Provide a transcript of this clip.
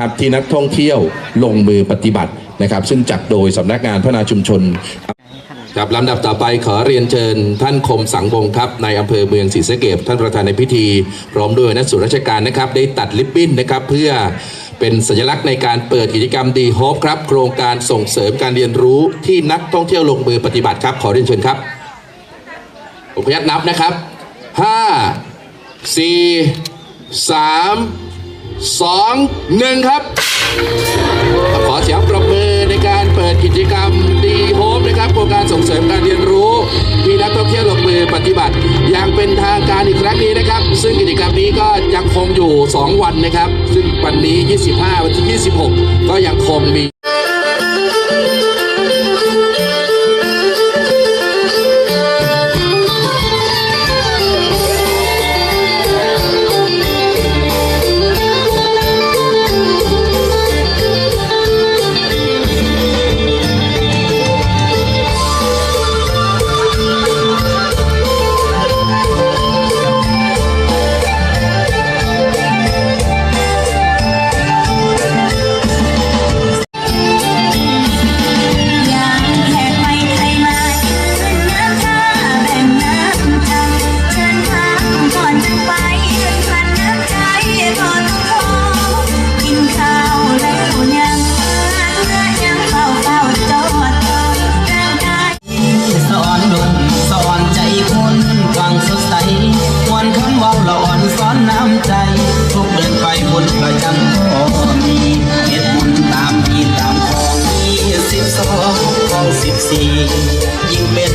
ครับที่นักท่องเที่ยวลงมือปฏิบัตินะครับ ซึ่งจัดโดยสำนักงานพัฒนาชุมชนครับลำดับต่อไปขอเรียนเชิญ ท่านคมสังวงครับในอำเภอเมืองศรีสะเกษท่านประธานในพิธี พร้อมด้วยนักส่วนราชการนะครับ ได้ตัดลิบบิ้นนะครับ เพื่อเป็นสัญลักษณ์ในการเปิดกิจกรรมดีโฮปครับ โครงการส่งเสริมการเรียนรู้ที่นักท่องเที่ยวลงมือปฏิบัติครับ ขอเรียนเชิญครับผมขออนุญาตนับนะครับห้าสี่ สองหนึ่งครับ ขอเสียงปรบมือในการเปิดกิจกรรมดีโฮมนะครับโครงการส่งเสริมการเรียนรู้ที่นักท่องเที่ยวลงมือปฏิบัติ อย่างเป็นทางการอีกครั้งนี้นะครับ ซึ่งกิจกรรมนี้ก็ยังคงอยู่ 2 วันนะครับ ซึ่งวันนี้ 25 วันที่ 26 ก็ยังคงมี ละอ่อนซ้อนน้ำใจทุกเดินไปบนประจัำพอมีเม็ดบุญตามที่ตามของที่สิบสองของสิบสี่ยิ่งเป็น